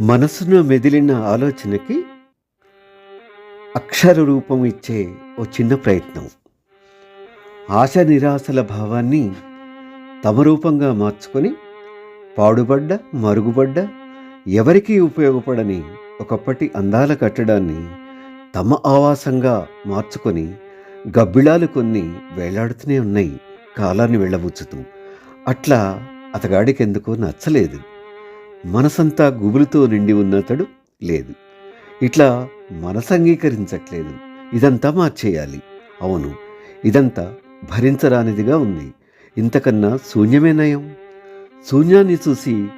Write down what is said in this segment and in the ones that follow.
మనసును మెదిలిన ఆలోచనకి అక్షర రూపం ఇచ్చే ఓ చిన్న ప్రయత్నం. ఆశ నిరాశల భావాన్ని తమ రూపంగా మార్చుకొని పాడుబడ్డ మరుగుబడ్డ ఎవరికీ ఉపయోగపడని ఒకప్పటి అందాల కట్టడాన్ని తమ ఆవాసంగా మార్చుకొని గబ్బిళాలు కొన్ని వేలాడుతూనే ఉన్నాయి. కాలాన్ని వెళ్ళబుచ్చుతూ. అట్లా అతగాడికెందుకు నచ్చలేదు. మనసంతా గుబులుతో నిండి ఉన్నతడు లేదు. ఇట్లా మనసు అంగీకరించట్లేదు. ఇదంతా మార్చేయాలి. అవును ఇదంతా భరించరానిదిగా ఉంది. ఇంతకన్నా శూన్యమే నయం. శూన్యాన్ని చూసి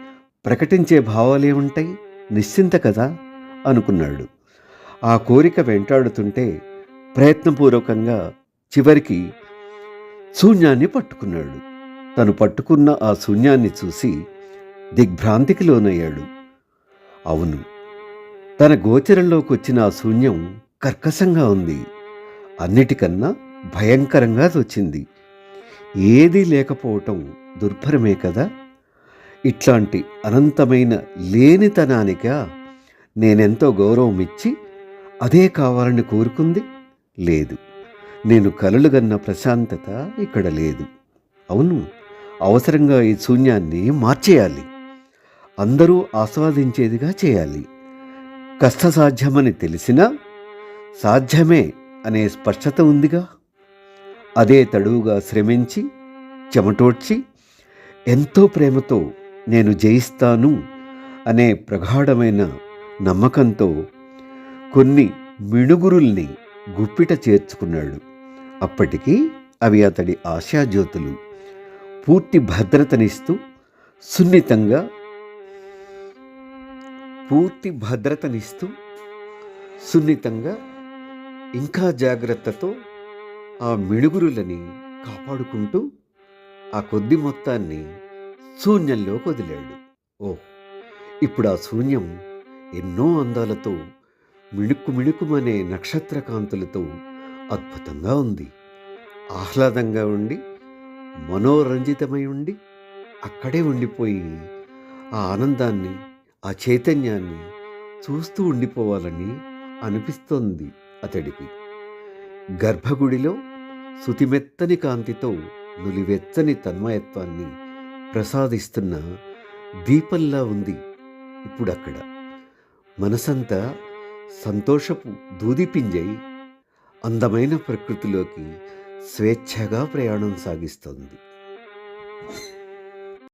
ప్రకటించే భావాలేముంటాయి నిశ్చింత కదా? అనుకున్నాడు. ఆ కోరిక వెంటాడుతుంటే ప్రయత్నపూర్వకంగా చివరికి శూన్యాన్ని పట్టుకున్నాడు. తను పట్టుకున్న ఆ శూన్యాన్ని చూసి దిగ్భ్రాంతికి లోనయ్యాడు. అవును తన గోచరంలోకి వచ్చిన ఆ శూన్యం కర్కశంగా ఉంది. అన్నిటికన్నా భయంకరంగా తోచింది. ఏదీ లేకపోవటం దుర్భరమే కదా? ఇట్లాంటి అనంతమైన లేనితనానిగా నేనెంతో గౌరవం ఇచ్చి అదే కావాలని కోరుకుంది? లేదు. నేను కలలుగన్న ప్రశాంతత ఇక్కడ లేదు. అవును అవసరంగా ఈ శూన్యాన్ని మార్చేయాలి. అందరూ ఆస్వాదించేదిగా చేయాలి. కష్టసాధ్యమని తెలిసినా సాధ్యమే అనే స్పష్టత ఉందిగా. అదే తడువుగా శ్రమించి చెమటోడ్చి ఎంతో ప్రేమతో నేను జయిస్తాను అనే ప్రగాఢమైన నమ్మకంతో కొన్ని మిణుగురుల్ని గుప్పిట చేర్చుకున్నాడు. అప్పటికి అవి అతడి ఆశాజ్యోతులు పూర్తి భద్రతనిస్తూ సున్నితంగా పూర్తి భద్రతనిస్తూ సున్నితంగా ఇంకా జాగ్రత్తతో ఆ మిణుగురులని కాపాడుకుంటూ ఆ కొద్ది మొత్తాన్ని శూన్యంలోకి వదిలాడు. ఓ ఇప్పుడు ఆ శూన్యం ఎన్నో అందాలతో మిణుక్కు మిణుకుమనే నక్షత్రకాంతులతో అద్భుతంగా ఉంది. ఆహ్లాదంగా ఉండి మనోరంజితమై ఉండి అక్కడే ఉండిపోయి ఆ ఆనందాన్ని ఆ చైతన్యాన్ని చూస్తూ ఉండిపోవాలని అనిపిస్తోంది అతడికి. గర్భగుడిలో శుతిమెత్తని కాంతితో నులివెచ్చని తన్మయత్వాన్ని ప్రసాదిస్తున్న దీపంలా ఉంది ఇప్పుడు అక్కడ మనసంతా సంతోషపు దూదిపింజై అందమైన ప్రకృతిలోకి స్వేచ్ఛగా ప్రయాణం సాగిస్తోంది.